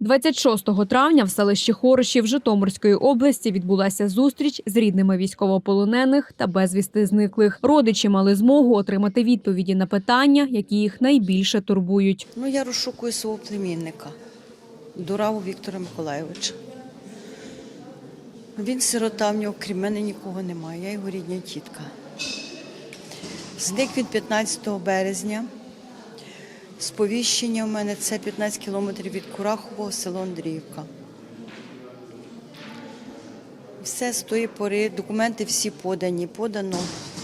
26 травня в селищі Хорошів Житомирської області відбулася зустріч з рідними військовополонених та безвісти зниклих. Родичі мали змогу отримати відповіді на питання, які їх найбільше турбують. Ну, я розшукую свого племінника, Дураву Віктора Миколайовича. Він сирота, в нього крім мене нікого немає, я його рідня тітка. Зник він 15 березня. Сповіщення в мене це 15 кілометрів від Курахового, село Андріївка. Все з тої пори, документи всі подані, подано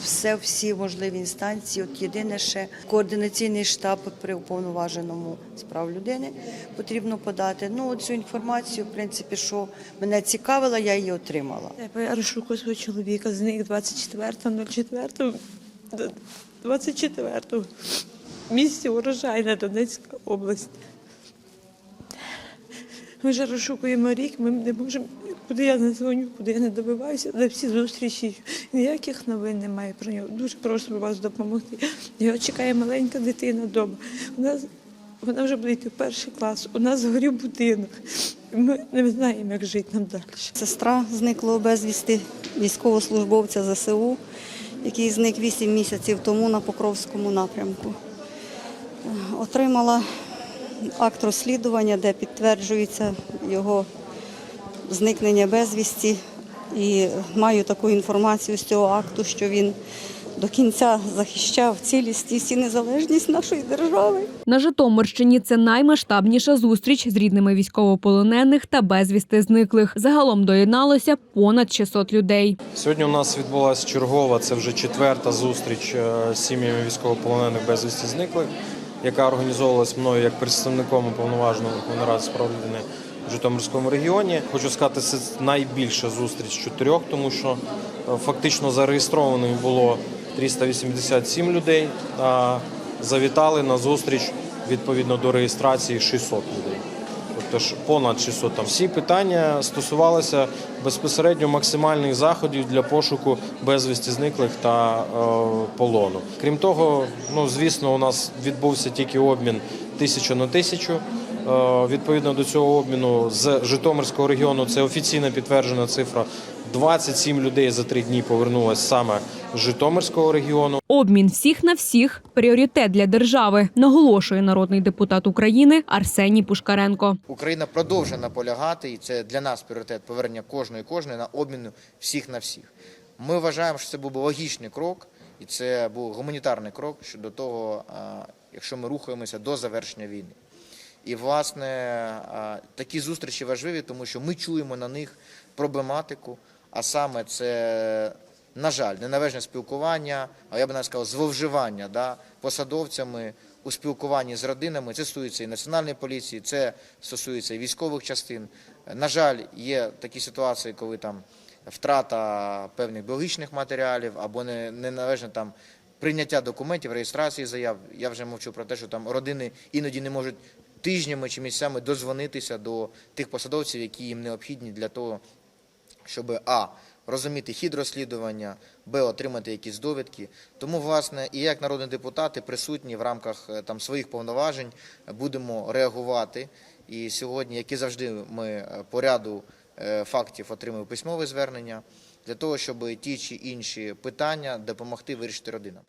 все, всі можливі інстанції. От єдине ще координаційний штаб при уповноваженому з прав людини потрібно подати. Ну, цю інформацію, в принципі, що мене цікавила, я її отримала. Я розшукую свого чоловіка, зник 24.04, 24 в місті Урожайна, Донецька область. Ми вже розшукуємо рік, ми не можемо, куди я не дзвоню, куди я не добиваюся, де всі зустрічі. Ніяких новин немає про нього. Дуже прошу вас допомогти. Його чекає маленька дитина вдома. У нас, вона вже буде йти в перший клас, у нас згорів будинок. Ми не знаємо, як жити нам далі. Сестра зникла безвісти військовослужбовця ЗСУ, який зник 8 місяців тому на Покровському напрямку. Отримала акт розслідування, де підтверджується його зникнення безвісті. І маю таку інформацію з цього акту, що він до кінця захищав цілісність і незалежність нашої держави. На Житомирщині це наймасштабніша зустріч з рідними військовополонених та безвісти зниклих. Загалом доєдналося понад 600 людей. Сьогодні у нас відбулася чергова, це вже четверта зустріч е, з сім'ями військовополонених безвісті зниклих, яка організовувалась мною як представником уповноваженого Верховної Ради з людини в Житомирському регіоні. Хочу сказати, це найбільша зустріч чотирьох, тому що е, фактично зареєстрованих було 387 людей, а завітали на зустріч відповідно до реєстрації 600 людей. Тобто понад 600 там. Всі питання стосувалися безпосередньо максимальних заходів для пошуку безвісті зниклих та е, полону. Крім того, ну звісно, у нас відбувся тільки обмін тисячу на тисячу. Е, відповідно до цього обміну з Житомирського регіону це офіційно підтверджена цифра. 27 людей за три дні повернулось саме з Житомирського регіону. Обмін всіх на всіх пріоритет для держави, наголошує народний депутат України Арсеній Пушкаренко. Україна продовжує наполягати, і це для нас пріоритет повернення кожної кожної на обмін всіх на всіх. Ми вважаємо, що це був логічний крок, і це був гуманітарний крок щодо того, якщо ми рухаємося до завершення війни. І, власне, такі зустрічі важливі, тому що ми чуємо на них проблематику, а саме це, на жаль, неналежне спілкування, а я би навіть сказав, зловживання да, посадовцями у спілкуванні з родинами. Це стосується і національної поліції, це стосується і військових частин. На жаль, є такі ситуації, коли там втрата певних біологічних матеріалів або не- неналежне там прийняття документів, реєстрації заяв. Я вже мовчу про те, що там родини іноді не можуть тижнями чи місяцями дозвонитися до тих посадовців, які їм необхідні для того, щоб а. Розуміти хід розслідування, б. отримати якісь довідки. Тому, власне, і як народні депутати присутні в рамках е, там своїх повноважень будемо реагувати. І сьогодні, як і завжди, ми е, по ряду е, фактів отримуємо письмове звернення для того, щоб ті чи інші питання допомогти вирішити родинам.